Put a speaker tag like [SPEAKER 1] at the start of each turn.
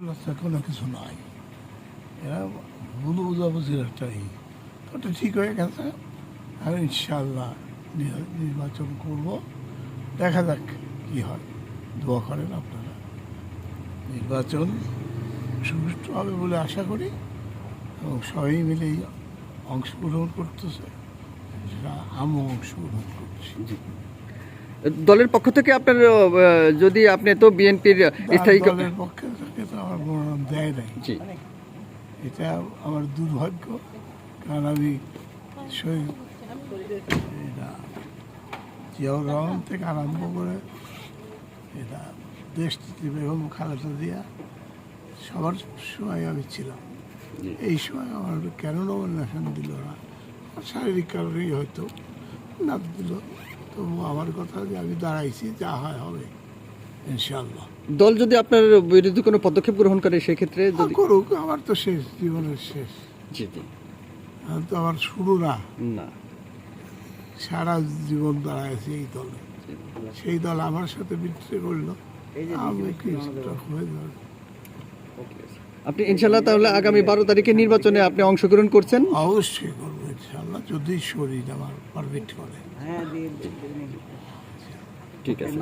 [SPEAKER 1] কোনো কিছু নাই। এরা ভুল বুঝাবুঝির একটা ই। ওটা ঠিক হয়ে গেছে। আর ইনশাল্লাহ নির্বাচন করব। দেখা যাক কি হয়। দোয়া করেন আপনারা। নির্বাচন সুষ্ঠু হবে বলে আশা করি। এবং সবাই মিলেই অংশগ্রহণ করতেছে। আমিও অংশগ্রহণ করছি।
[SPEAKER 2] দলের পক্ষ থেকে আপনার যদি আপনি তো বিএনপির স্থায়ী
[SPEAKER 1] দলের পক্ষে তো আমার মনোনয়ন দেয় নাই।
[SPEAKER 2] জি।
[SPEAKER 1] এটা আমার দুর্ভাগ্য কারণ আমি শহীদ। এটা জিয়াউর রহমান থেকে আরম্ভ করে এটা দেশ বেগম খালেদা দিয়া সবার সময় আমি ছিলাম। এই সময় আমার কেন নমিনেশন দিল না? শারীরিক কারণেই হয়তো না দিল। তবু আমার কথা যে আমি দাঁড়াইছি যা হয় হবে। ইনশাল্লাহ
[SPEAKER 2] দল যদি আপনার বিরুদ্ধে কোনো পদক্ষেপ গ্রহণ করে সেক্ষেত্রে যদি
[SPEAKER 1] করুক আমার তো শেষ জীবনের শেষ।
[SPEAKER 2] জি
[SPEAKER 1] তো আমার শুরু না।
[SPEAKER 2] না।
[SPEAKER 1] সারা জীবন দাঁড়াইছে এই দলে। সেই দল আমার সাথে বিচ্ছিন্ন করল। আমি কি হয়ে যাবে?
[SPEAKER 2] আপনি ইনশাল্লাহ তাহলে আগামী বারো তারিখে নির্বাচনে আপনি অংশগ্রহণ করছেন?
[SPEAKER 1] অবশ্যই করব ইনশাল্লাহ যদি শরীর আমার পারমিট করে।
[SPEAKER 2] ঠিক আছে।